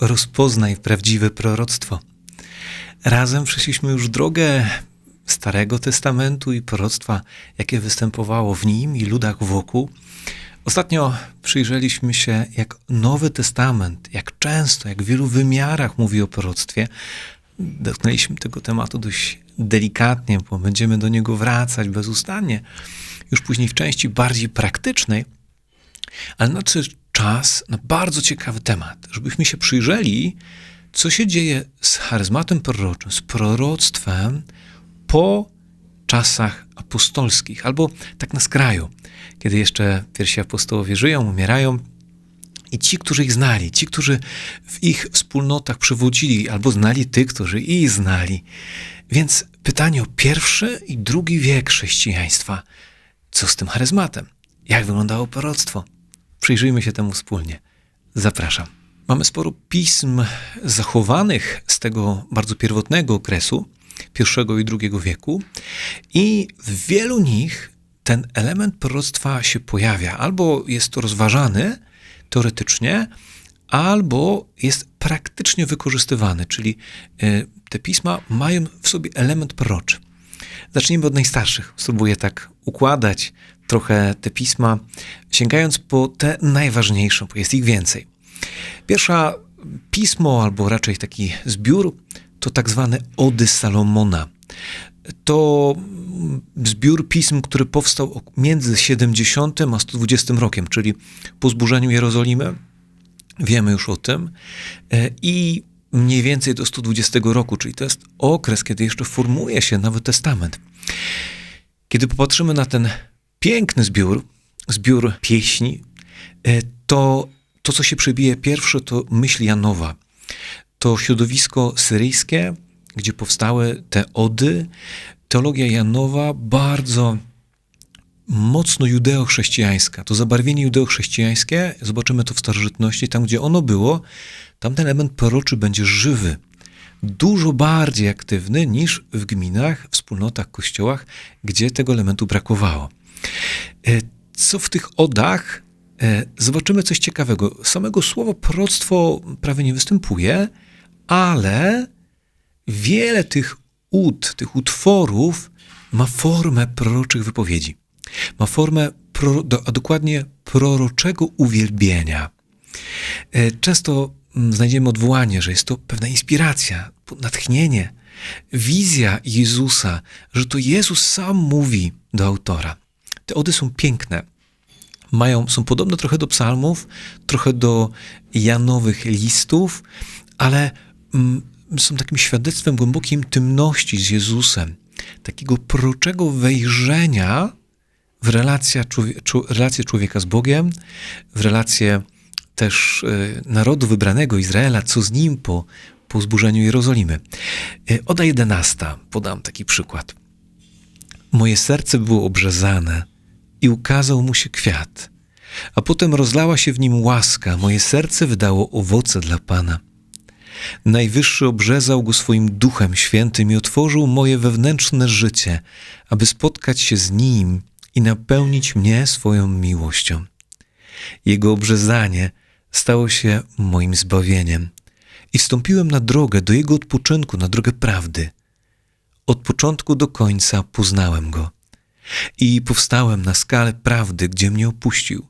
Rozpoznaj prawdziwe proroctwo. Razem przeszliśmy już drogę Starego Testamentu i proroctwa, jakie występowało w nim i ludach wokół. Ostatnio przyjrzeliśmy się, jak Nowy Testament, jak często, jak w wielu wymiarach mówi o proroctwie. Dotknęliśmy tego tematu dość delikatnie, bo będziemy do niego wracać bezustannie, już później w części bardziej praktycznej. Ale nadszedł czas na bardzo ciekawy temat, żebyśmy się przyjrzeli, co się dzieje z charyzmatem proroczym, z proroctwem po czasach apostolskich, albo tak na skraju, kiedy jeszcze pierwsi apostołowie żyją, umierają, i ci, którzy ich znali, ci, którzy w ich wspólnotach przewodzili, albo znali tych, którzy ich znali. Więc pytanie o pierwszy i drugi wiek chrześcijaństwa. Co z tym charyzmatem? Jak wyglądało proroctwo? Przyjrzyjmy się temu wspólnie. Zapraszam. Mamy sporo pism zachowanych z tego bardzo pierwotnego okresu, pierwszego i drugiego wieku, i w wielu nich ten element proroctwa się pojawia. Albo jest to rozważany teoretycznie, albo jest praktycznie wykorzystywany, czyli e, te pisma mają w sobie element proroczy. Zacznijmy od najstarszych. Spróbuję tak układać trochę te pisma, sięgając po te najważniejsze, bo jest ich więcej. Pierwsza pismo, albo raczej taki zbiór, to tak zwane Ody Salomona. To zbiór pism, który powstał między 70 a 120 rokiem, czyli po zburzeniu Jerozolimy. Wiemy już o tym. E, I mniej więcej do 120 roku, czyli to jest okres, kiedy jeszcze formuje się Nowy Testament. Kiedy popatrzymy na ten piękny zbiór, zbiór pieśni, e, to to, co się przebije pierwsze, to myśl Janowa. To środowisko syryjskie, gdzie powstały te ody. Teologia Janowa bardzo mocno judeo-chrześcijańska. To zabarwienie judeo-chrześcijańskie, zobaczymy to w starożytności, tam gdzie ono było, tam ten element proroczy będzie żywy. Dużo bardziej aktywny niż w gminach, wspólnotach, kościołach, gdzie tego elementu brakowało. E, co w tych odach? E, zobaczymy coś ciekawego. Samego słowa proroctwo prawie nie występuje, ale wiele tych ud, tych utworów ma formę proroczych wypowiedzi. Ma formę, pro, a dokładnie proroczego uwielbienia. E, często mm, znajdziemy odwołanie, że jest to pewna inspiracja, natchnienie, wizja Jezusa, że to Jezus sam mówi do autora. Te ody są piękne. Mają, są podobne trochę do psalmów, trochę do Janowych listów, ale mm, są takim świadectwem głębokiej intymności z Jezusem, takiego proroczego wejrzenia w relacja, relację człowieka z Bogiem, w relację też e, narodu wybranego Izraela, co z nim po, po zburzeniu Jerozolimy. E, Oda 11, podam taki przykład. Moje serce było obrzezane i ukazał mu się kwiat, a potem rozlała się w nim łaska, moje serce wydało owoce dla Pana. Najwyższy obrzezał go swoim duchem świętym i otworzył moje wewnętrzne życie, aby spotkać się z nim i napełnić mnie swoją miłością. Jego obrzezanie stało się moim zbawieniem i wstąpiłem na drogę do Jego odpoczynku, na drogę prawdy. Od początku do końca poznałem Go i powstałem na skalę prawdy, gdzie mnie opuścił.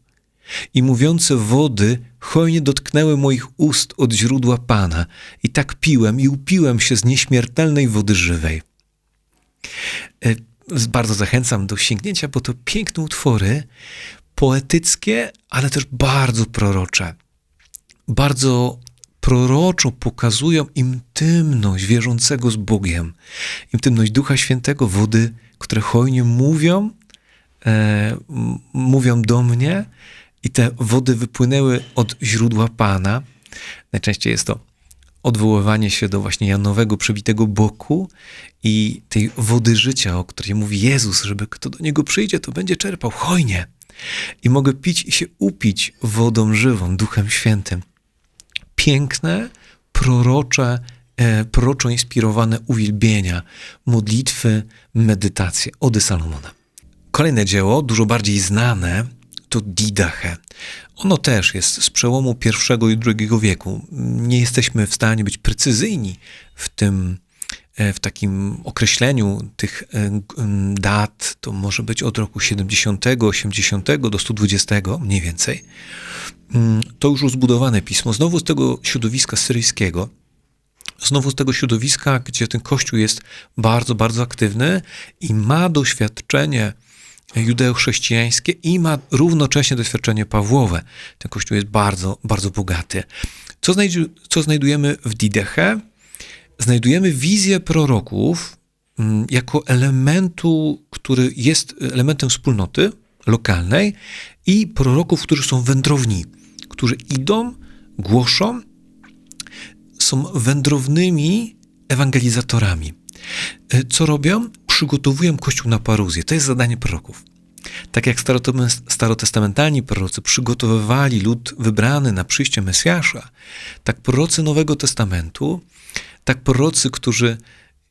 I mówiące wody hojnie dotknęły moich ust od źródła Pana, i tak piłem i upiłem się z nieśmiertelnej wody żywej. E, bardzo zachęcam do sięgnięcia, bo to piękne utwory, poetyckie, ale też bardzo prorocze. Bardzo proroczo pokazują intymność wierzącego z Bogiem, intymność Ducha Świętego, wody, które hojnie mówią, e, mówią do mnie i te wody wypłynęły od źródła Pana. Najczęściej jest to odwoływanie się do właśnie Janowego przebitego boku i tej wody życia, o której mówi Jezus, żeby kto do Niego przyjdzie, to będzie czerpał hojnie. I mogę pić i się upić wodą żywą, Duchem Świętym. Piękne, prorocze, proroczo inspirowane uwielbienia, modlitwy, medytacje, ody Salomona. Kolejne dzieło, dużo bardziej znane, to Didache. Ono też jest z przełomu I i II wieku. Nie jesteśmy w stanie być precyzyjni w tym, e, w takim określeniu tych e, dat. To może być od roku 70, 80 do 120 mniej więcej. Mm, to już zbudowane pismo, znowu z tego środowiska syryjskiego, znowu z tego środowiska, gdzie ten kościół jest bardzo, bardzo aktywny i ma doświadczenie judeo-chrześcijańskie i ma równocześnie doświadczenie Pawłowe. Ten kościół jest bardzo, bardzo bogaty. Co, znajdu co znajdujemy w Dideche? Znajdujemy wizję proroków mm, jako elementu, który jest elementem wspólnoty lokalnej i proroków, którzy są wędrowni, którzy idą, głoszą, są wędrownymi ewangelizatorami. E, co robią? Przygotowują Kościół na paruzję. To jest zadanie proroków. Tak jak starotestamentalni prorocy przygotowywali lud wybrany na przyjście Mesjasza, tak prorocy Nowego Testamentu, tak prorocy, którzy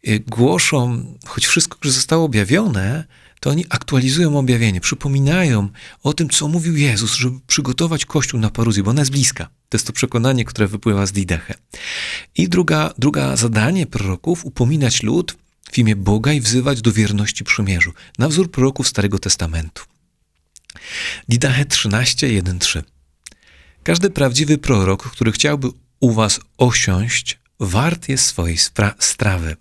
e, głoszą, choć wszystko już zostało objawione, to oni aktualizują objawienie, przypominają o tym, co mówił Jezus, żeby przygotować Kościół na paruzję, bo ona jest bliska. To jest to przekonanie, które wypływa z Dideche. I druga, druga zadanie proroków, upominać lud w imię Boga i wzywać do wierności przymierzu, na wzór proroków Starego Testamentu. Didache 13, 1, 3. Każdy prawdziwy prorok, który chciałby u was osiąść, wart jest swojej strawy.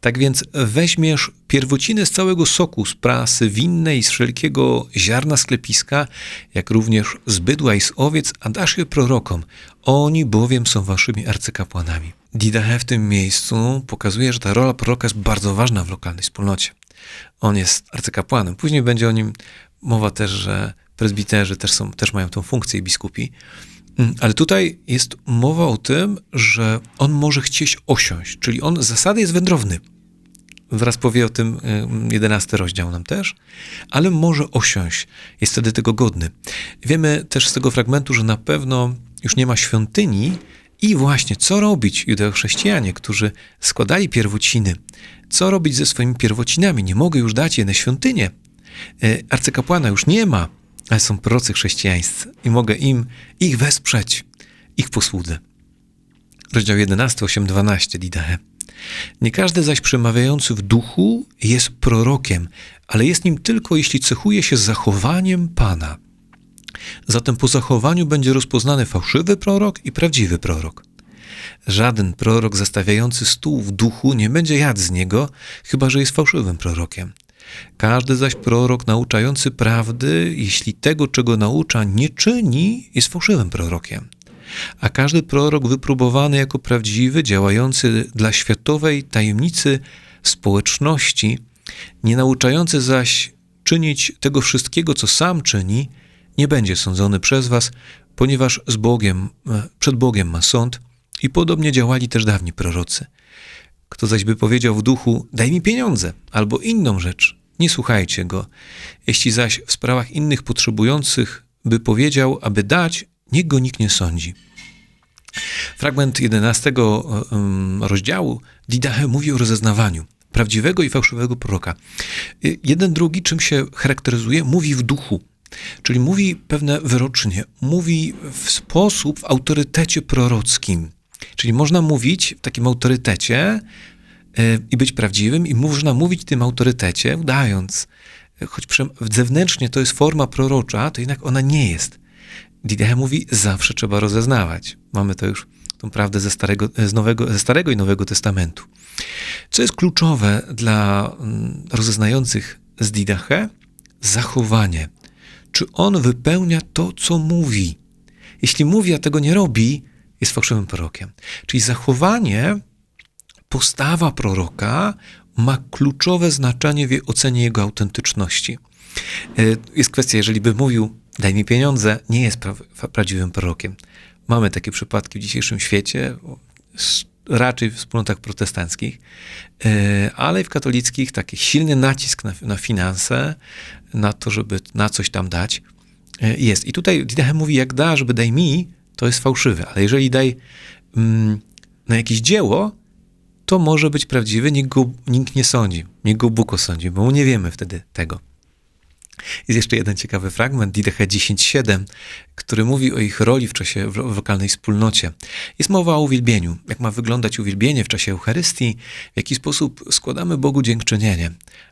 Tak więc weźmiesz pierwociny z całego soku, z prasy winnej, z wszelkiego ziarna sklepiska, jak również z bydła i z owiec, a dasz je prorokom. Oni bowiem są waszymi arcykapłanami. Didache w tym miejscu pokazuje, że ta rola proroka jest bardzo ważna w lokalnej wspólnocie. On jest arcykapłanem. Później będzie o nim mowa też, że prezbiterzy też, są, też mają tą funkcję biskupi. Mm, ale tutaj jest mowa o tym, że on może chcieć osiąść, czyli on z zasady jest wędrowny. Wraz powie o tym jedenasty rozdział nam też, ale może osiąść, jest wtedy tego godny. Wiemy też z tego fragmentu, że na pewno już nie ma świątyni i właśnie co robić judeochrześcijanie, którzy składali pierwociny, co robić ze swoimi pierwocinami, nie mogę już dać je na świątynię. E, arcykapłana już nie ma, ale są prorocy chrześcijańscy i mogę im ich wesprzeć, ich posłudze. Rozdział 11, 8, 12 Didahe. Nie każdy zaś przemawiający w duchu jest prorokiem, ale jest nim tylko jeśli cechuje się zachowaniem Pana. Zatem po zachowaniu będzie rozpoznany fałszywy prorok i prawdziwy prorok. Żaden prorok zastawiający stół w duchu nie będzie jadł z niego, chyba że jest fałszywym prorokiem. Każdy zaś prorok nauczający prawdy, jeśli tego, czego naucza, nie czyni, jest fałszywym prorokiem. A każdy prorok wypróbowany jako prawdziwy, działający dla światowej tajemnicy społeczności, nie nauczający zaś czynić tego wszystkiego, co sam czyni, nie będzie sądzony przez was, ponieważ z Bogiem, e, przed Bogiem ma sąd i podobnie działali też dawni prorocy. Kto zaś by powiedział w duchu, daj mi pieniądze albo inną rzecz, nie słuchajcie go. Jeśli zaś w sprawach innych potrzebujących by powiedział, aby dać, niech go nikt nie sądzi. Fragment 11 rozdziału Didache mówi o rozeznawaniu prawdziwego i fałszywego proroka. Y, jeden drugi, czym się charakteryzuje, mówi w duchu, czyli mówi pewne wyrocznie, mówi w sposób, w autorytecie prorockim. Czyli można mówić w takim autorytecie e, i być prawdziwym, i można mówić tym autorytecie, udając, choć zewnętrznie to jest forma prorocza, to jednak ona nie jest. Didache mówi, zawsze trzeba rozeznawać. Mamy to już tą prawdę ze starego, z nowego, ze starego i Nowego Testamentu. Co jest kluczowe dla mm, rozeznających z Didache? Zachowanie. Czy on wypełnia to, co mówi? Jeśli mówi, a tego nie robi, jest fałszywym prorokiem. Czyli zachowanie, postawa proroka ma kluczowe znaczenie w ocenie jego autentyczności. E, jest kwestia, jeżeli by mówił, daj mi pieniądze, nie jest pra prawdziwym prorokiem. Mamy takie przypadki w dzisiejszym świecie, raczej w wspólnotach protestanckich, e, ale w katolickich taki silny nacisk na, na finanse, na to, żeby na coś tam dać, e, jest. I tutaj Didache mówi, jak da, żeby daj mi, to jest fałszywe. Ale jeżeli daj mm, na jakieś dzieło, to może być prawdziwy, nikt, go, nikt nie sądzi, nikt go Bóg osądzi, bo nie wiemy wtedy tego. Jest jeszcze jeden ciekawy fragment, Didache 10.7, który mówi o ich roli w czasie w lokalnej wspólnocie. Jest mowa o uwielbieniu, jak ma wyglądać uwielbienie w czasie Eucharystii, w jaki sposób składamy Bogu dziękczynienie.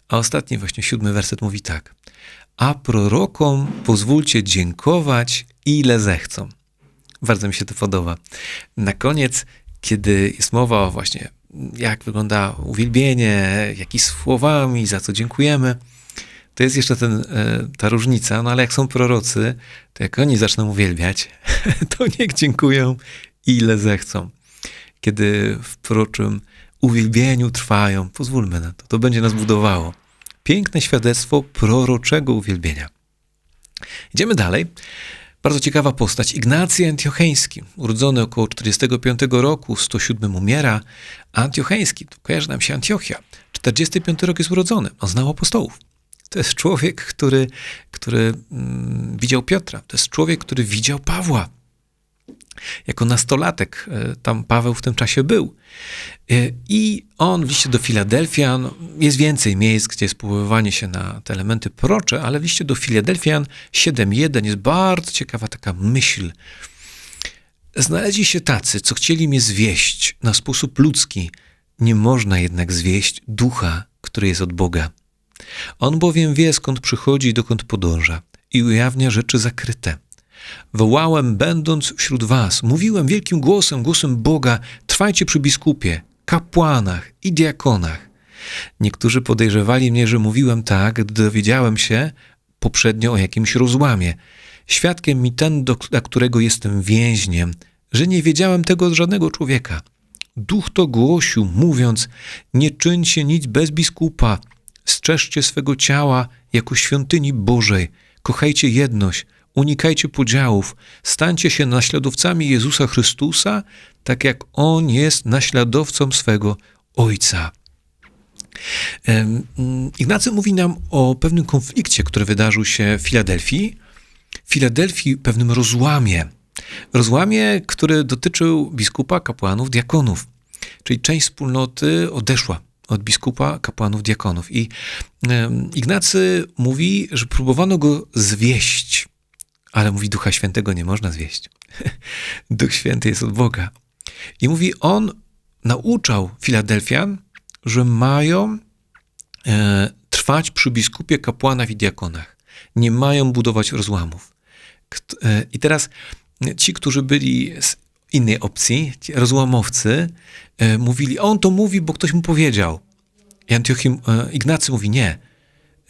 A ostatni, właśnie siódmy werset mówi tak. A prorokom pozwólcie dziękować, ile zechcą. Bardzo mi się to podoba. Na koniec, kiedy jest mowa o właśnie jak wygląda uwielbienie, jaki słowami, za co dziękujemy, to jest jeszcze ten, e, ta różnica, no ale jak są prorocy, to jak oni zaczną uwielbiać, to niech dziękują ile zechcą. Kiedy w proroczym uwielbieniu trwają, pozwólmy na to, to będzie nas budowało. Piękne świadectwo proroczego uwielbienia. Idziemy dalej. Bardzo ciekawa postać. Ignacy Antiocheński, urodzony około 45 roku, 107 umiera. Antiocheński, to kojarzy nam się Antiochia. 45 rok jest urodzony, on znał apostołów. To jest człowiek, który, który mm, widział Piotra. To jest człowiek, który widział Pawła. Jako nastolatek e, tam Paweł w tym czasie był. E, I on w liście do Filadelfian, jest więcej miejsc, gdzie jest powoływanie się na te elementy procze, ale w liście do Filadelfian 7.1 jest bardzo ciekawa taka myśl. Znaleźli się tacy, co chcieli mnie zwieść na sposób ludzki. Nie można jednak zwieść ducha, który jest od Boga. On bowiem wie, skąd przychodzi i dokąd podąża i ujawnia rzeczy zakryte. Wołałem, będąc wśród was, mówiłem wielkim głosem, głosem Boga, trwajcie przy biskupie, kapłanach i diakonach. Niektórzy podejrzewali mnie, że mówiłem tak, gdy dowiedziałem się poprzednio o jakimś rozłamie. Świadkiem mi ten, do, dla którego jestem więźniem, że nie wiedziałem tego od żadnego człowieka. Duch to głosił, mówiąc: Nie czyńcie nic bez biskupa, strzeżcie swego ciała jako świątyni Bożej, kochajcie jedność, unikajcie podziałów, stańcie się naśladowcami Jezusa Chrystusa, tak jak On jest naśladowcą swego Ojca. Ignacy mówi nam o pewnym konflikcie, który wydarzył się w Filadelfii. Filadelfii pewnym rozłamie. Rozłamie, który dotyczył biskupa, kapłanów, diakonów. Czyli część wspólnoty odeszła od biskupa, kapłanów, diakonów. I Ignacy mówi, że próbowano go zwieść, ale mówi, Ducha Świętego nie można zwieść. Duch Święty jest od Boga. I mówi, on nauczał Filadelfian, że mają e, trwać przy biskupie, kapłanach i diakonach. Nie mają budować rozłamów. E, I teraz ci, którzy byli z innej opcji, ci rozłamowcy, e, mówili, on to mówi, bo ktoś mu powiedział. I Antiochim, e, Ignacy mówi, nie.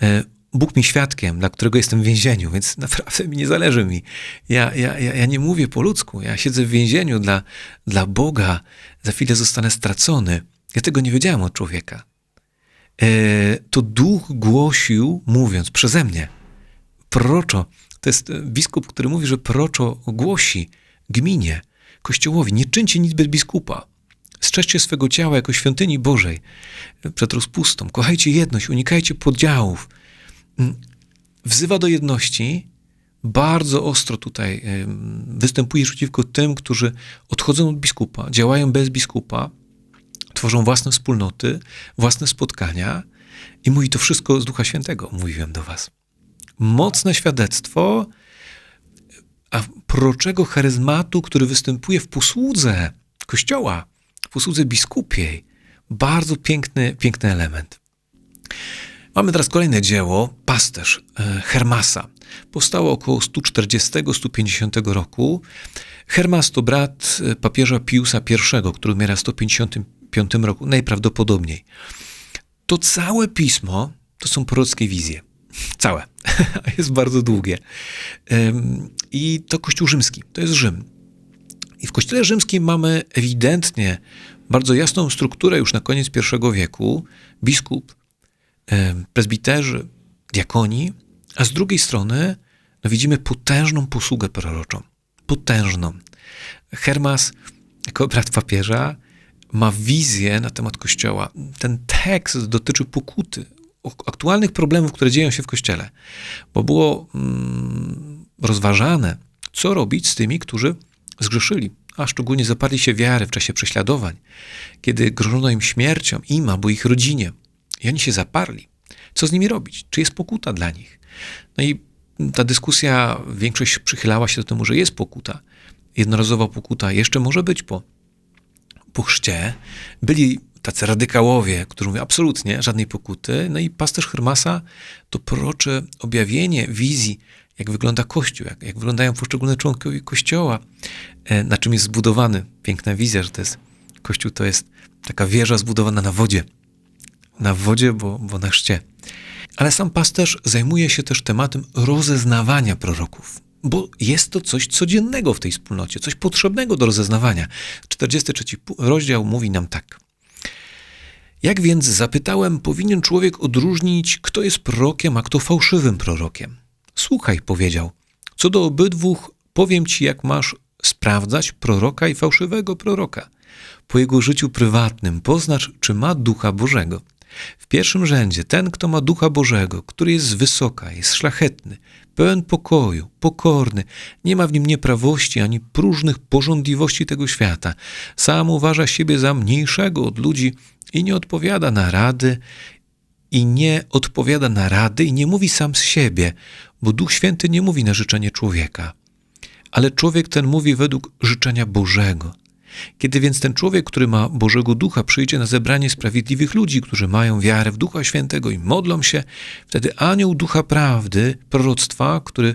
E, Bóg mi świadkiem, dla którego jestem w więzieniu, więc naprawdę mi nie zależy mi. Ja, ja, ja, nie mówię po ludzku. Ja siedzę w więzieniu dla, dla Boga. Za chwilę zostanę stracony. Ja tego nie wiedziałem od człowieka. E, to duch głosił, mówiąc przeze mnie. Proroczo. To jest biskup, który mówi, że proroczo głosi gminie, kościołowi. Nie czyńcie nic bez biskupa. Strzeżcie swego ciała jako świątyni Bożej przed rozpustą. Kochajcie jedność, unikajcie podziałów. Mm, wzywa do jedności, bardzo ostro tutaj występuje przeciwko tym, którzy odchodzą od biskupa, działają bez biskupa, tworzą własne wspólnoty, własne spotkania i mówi to wszystko z Ducha Świętego, mówiłem do was. Mocne świadectwo a proroczego charyzmatu, który występuje w posłudze Kościoła, w posłudze biskupiej. Bardzo piękny, piękny element. Mamy teraz kolejne dzieło, Pasterz e, Hermasa. Powstało około 140-150 roku. Hermas to brat e, papieża Piusa I, który umiera w 155 roku, najprawdopodobniej. To całe pismo to są prorockie wizje. Całe. jest bardzo długie. I to Kościół Rzymski, to jest Rzym. I w Kościele Rzymskim mamy ewidentnie bardzo jasną strukturę już na koniec I wieku. Biskup, prezbiterzy, diakoni, a z drugiej strony no widzimy potężną posługę proroczą. Potężną. Hermas, jako brat papieża, ma wizję na temat Kościoła. Ten tekst dotyczy pokuty, aktualnych problemów, które dzieją się w Kościele, bo było mm, rozważane, co robić z tymi, którzy zgrzeszyli, a szczególnie zaparli się wiary w czasie prześladowań, kiedy grożono im śmiercią, im albo ich rodzinie. I oni się zaparli. Co z nimi robić? Czy jest pokuta dla nich? No i ta dyskusja, większość przychylała się do temu, że jest pokuta. Jednorazowa pokuta jeszcze może być po, po chrzcie. Byli tacy radykałowie, którzy mówią absolutnie żadnej pokuty. No i pasterz Hermasa to prorocze objawienie wizji, jak wygląda Kościół, jak, jak wyglądają poszczególne członkowie Kościoła, e, na czym jest zbudowany. Piękna wizja, że to jest Kościół to jest taka wieża zbudowana na wodzie. Na wodzie, bo, bo na chrzcie. Ale sam pasterz zajmuje się też tematem rozeznawania proroków, bo jest to coś codziennego w tej wspólnocie, coś potrzebnego do rozeznawania. 43 rozdział mówi nam tak. Jak więc zapytałem, powinien człowiek odróżnić, kto jest prorokiem, a kto fałszywym prorokiem. Słuchaj, powiedział, co do obydwu powiem ci, jak masz sprawdzać proroka i fałszywego proroka. Po jego życiu prywatnym poznacz, czy ma ducha Bożego. W pierwszym rzędzie ten, kto ma ducha Bożego, który jest z wysoka, jest szlachetny, pełen pokoju, pokorny, nie ma w nim nieprawości ani próżnych porządliwości tego świata, sam uważa siebie za mniejszego od ludzi i nie odpowiada na rady, i nie odpowiada na rady i nie mówi sam z siebie, bo Duch Święty nie mówi na życzenie człowieka. Ale człowiek ten mówi według życzenia Bożego. Kiedy więc ten człowiek, który ma Bożego Ducha, przyjdzie na zebranie sprawiedliwych ludzi, którzy mają wiarę w Ducha Świętego i modlą się, wtedy anioł Ducha Prawdy, proroctwa, który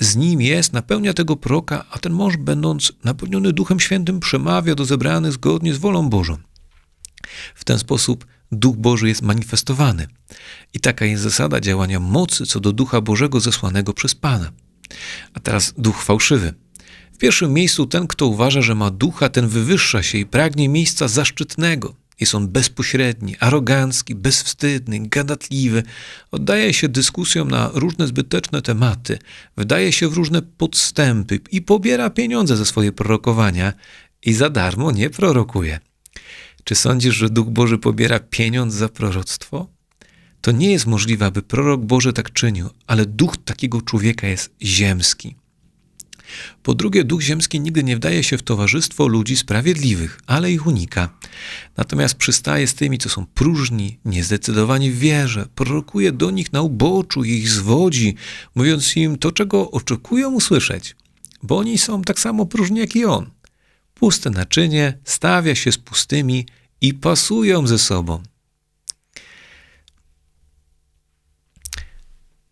z nim jest, napełnia tego proka, a ten mąż, będąc napełniony Duchem Świętym, przemawia do zebranych zgodnie z wolą Bożą. W ten sposób Duch Boży jest manifestowany. I taka jest zasada działania mocy co do Ducha Bożego zesłanego przez Pana. A teraz duch fałszywy. W pierwszym miejscu ten, kto uważa, że ma ducha, ten wywyższa się i pragnie miejsca zaszczytnego. Jest on bezpośredni, arogancki, bezwstydny, gadatliwy, oddaje się dyskusjom na różne zbyteczne tematy, wydaje się w różne podstępy i pobiera pieniądze za swoje prorokowania i za darmo nie prorokuje. Czy sądzisz, że Duch Boży pobiera pieniądz za proroctwo? To nie jest możliwe, aby prorok Boży tak czynił, ale duch takiego człowieka jest ziemski. Po drugie, duch ziemski nigdy nie wdaje się w towarzystwo ludzi sprawiedliwych, ale ich unika. Natomiast przystaje z tymi, co są próżni, niezdecydowani w wierze, prorokuje do nich na uboczu i ich zwodzi, mówiąc im to, czego oczekują usłyszeć, bo oni są tak samo próżni jak i on. Puste naczynie stawia się z pustymi i pasują ze sobą.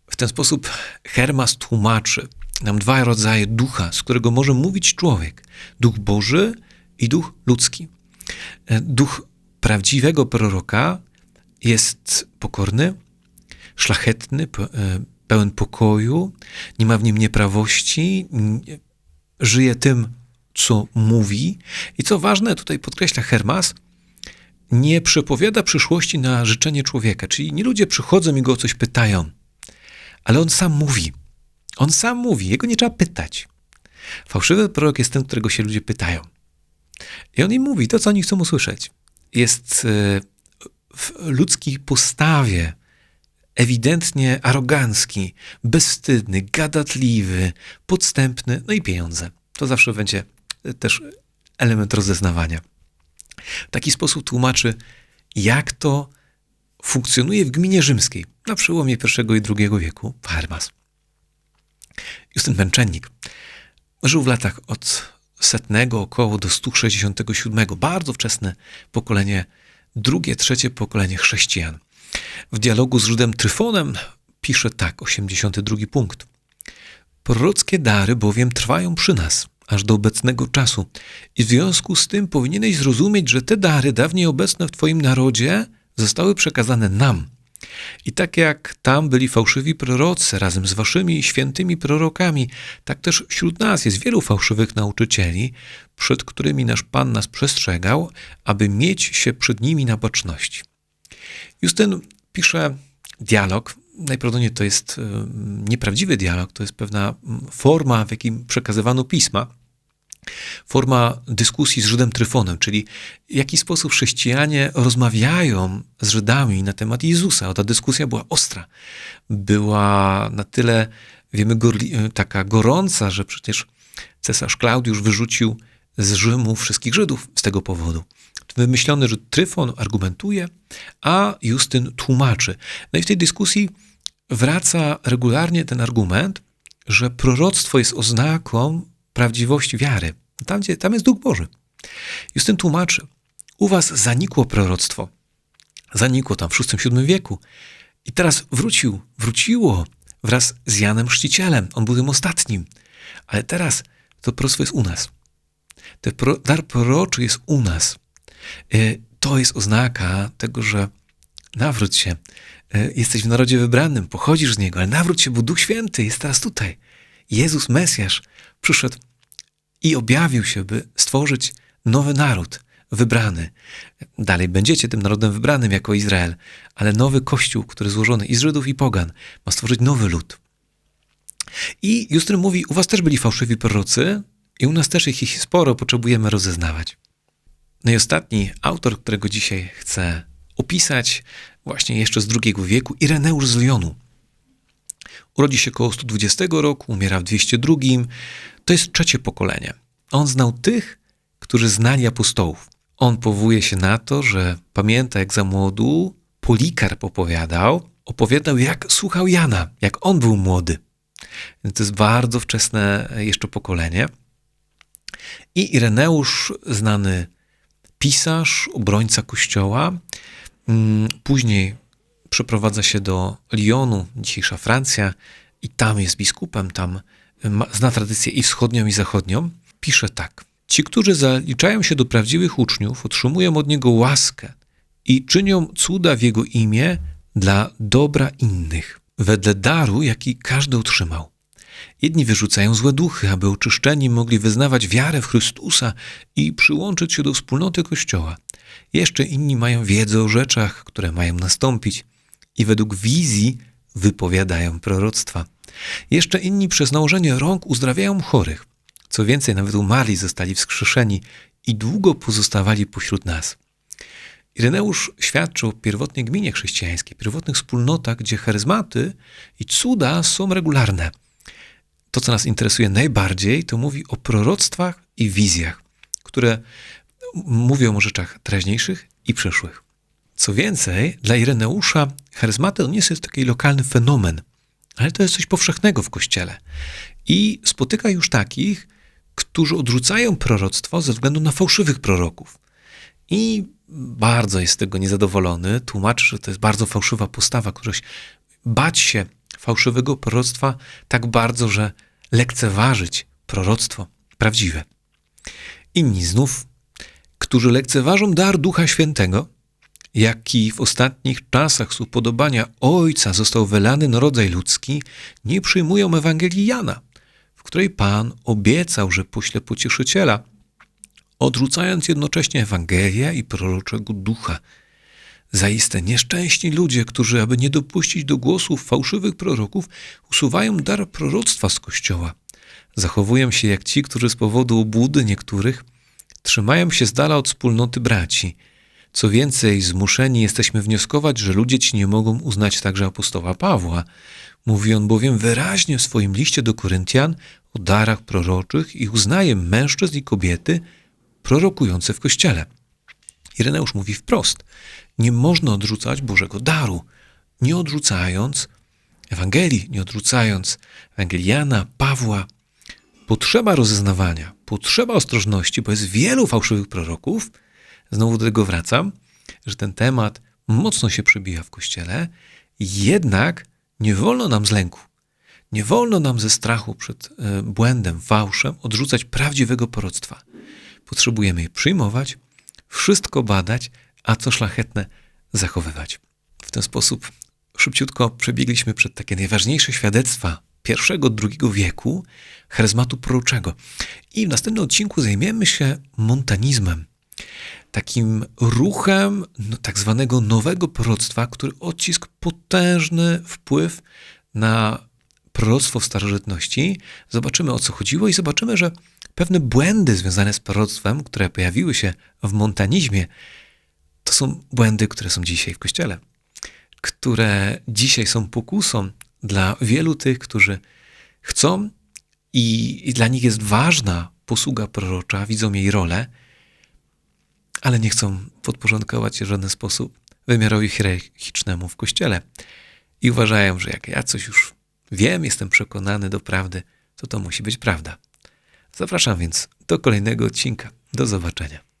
W ten sposób Hermas tłumaczy nam dwa rodzaje ducha, z którego może mówić człowiek: duch Boży i duch ludzki. E, duch prawdziwego proroka jest pokorny, szlachetny, e, pełen pokoju, nie ma w nim nieprawości, żyje tym, co mówi. I co ważne, tutaj podkreśla Hermas, nie przepowiada przyszłości na życzenie człowieka. Czyli nie ludzie przychodzą i go o coś pytają, ale on sam mówi. On sam mówi, jego nie trzeba pytać. Fałszywy prorok jest ten, którego się ludzie pytają. I on im mówi to, co oni chcą usłyszeć. Jest e, w ludzkiej postawie ewidentnie arogancki, bezwstydny, gadatliwy, podstępny, no i pieniądze. To zawsze będzie też element rozeznawania. W taki sposób tłumaczy, jak to funkcjonuje w gminie rzymskiej na przełomie I i II wieku Hermas. Justyn Męczennik żył w latach od setnego około do 167. Bardzo wczesne pokolenie, drugie, trzecie pokolenie chrześcijan. W dialogu z Żydem Tryfonem pisze tak, 82 punkt. Prorockie dary bowiem trwają przy nas, aż do obecnego czasu. I w związku z tym powinieneś zrozumieć, że te dary dawniej obecne w Twoim narodzie zostały przekazane nam. I tak jak tam byli fałszywi prorocy razem z waszymi świętymi prorokami, tak też wśród nas jest wielu fałszywych nauczycieli, przed którymi nasz Pan nas przestrzegał, aby mieć się przed nimi na baczności. Justyn pisze dialog najprawdopodobniej to jest nieprawdziwy dialog, to jest pewna forma, w jakim przekazywano pisma, forma dyskusji z Żydem Tryfonem, czyli w jaki sposób chrześcijanie rozmawiają z Żydami na temat Jezusa. Ta dyskusja była ostra, była na tyle, wiemy, gorli, e, taka gorąca, że przecież cesarz Klaudiusz wyrzucił z Rzymu wszystkich Żydów z tego powodu. Wymyślony, że Tryfon argumentuje, a Justyn tłumaczy. No i w tej dyskusji wraca regularnie ten argument, że proroctwo jest oznaką prawdziwości wiary. Tam, gdzie, tam jest Duch Boży. Justyn tłumaczy, u was zanikło proroctwo. Zanikło tam w VI-VII wieku. I teraz wrócił, wróciło wraz z Janem Chrzcicielem. On był tym ostatnim. Ale teraz to proroctwo jest u nas. Ten dar proroczy jest u nas. E, to jest oznaka tego, że nawróć się. E, jesteś w narodzie wybranym, pochodzisz z niego, ale nawróć się, bo Duch Święty jest teraz tutaj. Jezus, Mesjasz, przyszedł i objawił się, by stworzyć nowy naród, wybrany. Dalej będziecie tym narodem wybranym jako Izrael, ale nowy Kościół, który złożony i z Żydów i Pogan, ma stworzyć nowy lud. I Justyn mówi, u was też byli fałszywi prorocy i u nas też ich sporo potrzebujemy rozeznawać. No i ostatni autor, którego dzisiaj chcę opisać, właśnie jeszcze z II wieku, Ireneusz z Lyonu. Urodzi się około 120 roku, umiera w 202. To jest trzecie pokolenie. On znał tych, którzy znali apostołów. On powołuje się na to, że pamięta, jak za młodu Polikarp opowiadał, opowiadał, jak słuchał Jana, jak on był młody. To jest bardzo wczesne jeszcze pokolenie. I Ireneusz, znany pisarz, obrońca kościoła, mm, później przeprowadza się do Lyonu, dzisiejsza Francja, i tam jest biskupem, tam zna tradycję i wschodnią, i zachodnią. Pisze tak. Ci, którzy zaliczają się do prawdziwych uczniów, otrzymują od niego łaskę i czynią cuda w jego imię dla dobra innych, wedle daru, jaki każdy otrzymał. Jedni wyrzucają złe duchy, aby oczyszczeni mogli wyznawać wiarę w Chrystusa i przyłączyć się do wspólnoty Kościoła. Jeszcze inni mają wiedzę o rzeczach, które mają nastąpić i według wizji wypowiadają proroctwa. Jeszcze inni przez nałożenie rąk uzdrawiają chorych. Co więcej, nawet umarli zostali wskrzeszeni i długo pozostawali pośród nas. Ireneusz świadczy o pierwotnej gminie chrześcijańskiej, pierwotnych wspólnotach, gdzie charyzmaty i cuda są regularne. To, co nas interesuje najbardziej, to mówi o proroctwach i wizjach, które mówią o rzeczach teraźniejszych i przyszłych. Co więcej, dla Ireneusza charyzmaty to nie jest taki lokalny fenomen, ale to jest coś powszechnego w Kościele. I spotyka już takich, którzy odrzucają proroctwo ze względu na fałszywych proroków. I bardzo jest z tego niezadowolony, tłumaczy, że to jest bardzo fałszywa postawa, któraś bać się fałszywego proroctwa tak bardzo, że lekceważyć proroctwo prawdziwe. Inni znów, którzy lekceważą dar Ducha Świętego, jaki w ostatnich czasach z upodobania Ojca został wylany na rodzaj ludzki, nie przyjmują Ewangelii Jana, w której Pan obiecał, że pośle pocieszyciela, odrzucając jednocześnie Ewangelię i proroczego ducha. Zaiste nieszczęśni ludzie, którzy, aby nie dopuścić do głosów fałszywych proroków, usuwają dar proroctwa z kościoła. Zachowują się jak ci, którzy z powodu obłudy niektórych trzymają się z dala od wspólnoty braci. Co więcej, zmuszeni jesteśmy wnioskować, że ludzie ci nie mogą uznać także apostoła Pawła, Mówi on bowiem wyraźnie w swoim liście do Koryntian o darach proroczych i uznaje mężczyzn i kobiety prorokujące w kościele. Ireneusz mówi wprost: Nie można odrzucać Bożego daru, nie odrzucając Ewangelii, nie odrzucając Ewangeliana, Pawła. Potrzeba rozeznawania, potrzeba ostrożności, bo jest wielu fałszywych proroków. Znowu do tego wracam, że ten temat mocno się przebija w kościele, jednak nie wolno nam z lęku, nie wolno nam ze strachu przed e, błędem, fałszem odrzucać prawdziwego proroctwa. Potrzebujemy je przyjmować, wszystko badać, a co szlachetne zachowywać. W ten sposób szybciutko przebiegliśmy przed takie najważniejsze świadectwa pierwszego, drugiego wieku charyzmatu proroczego. I w następnym odcinku zajmiemy się montanizmem, takim ruchem no, tak zwanego nowego proroctwa, który odcisk potężny wpływ na proroctwo w starożytności. Zobaczymy o co chodziło i zobaczymy, że pewne błędy związane z proroctwem, które pojawiły się w montanizmie, to są błędy, które są dzisiaj w kościele, które dzisiaj są pokusą dla wielu tych, którzy chcą i, i dla nich jest ważna posługa prorocza, widzą jej rolę ale nie chcą podporządkować się w żaden sposób wymiarowi hierarchicznemu w kościele i uważają, że jak ja coś już wiem, jestem przekonany do prawdy, to to musi być prawda. Zapraszam więc do kolejnego odcinka. Do zobaczenia.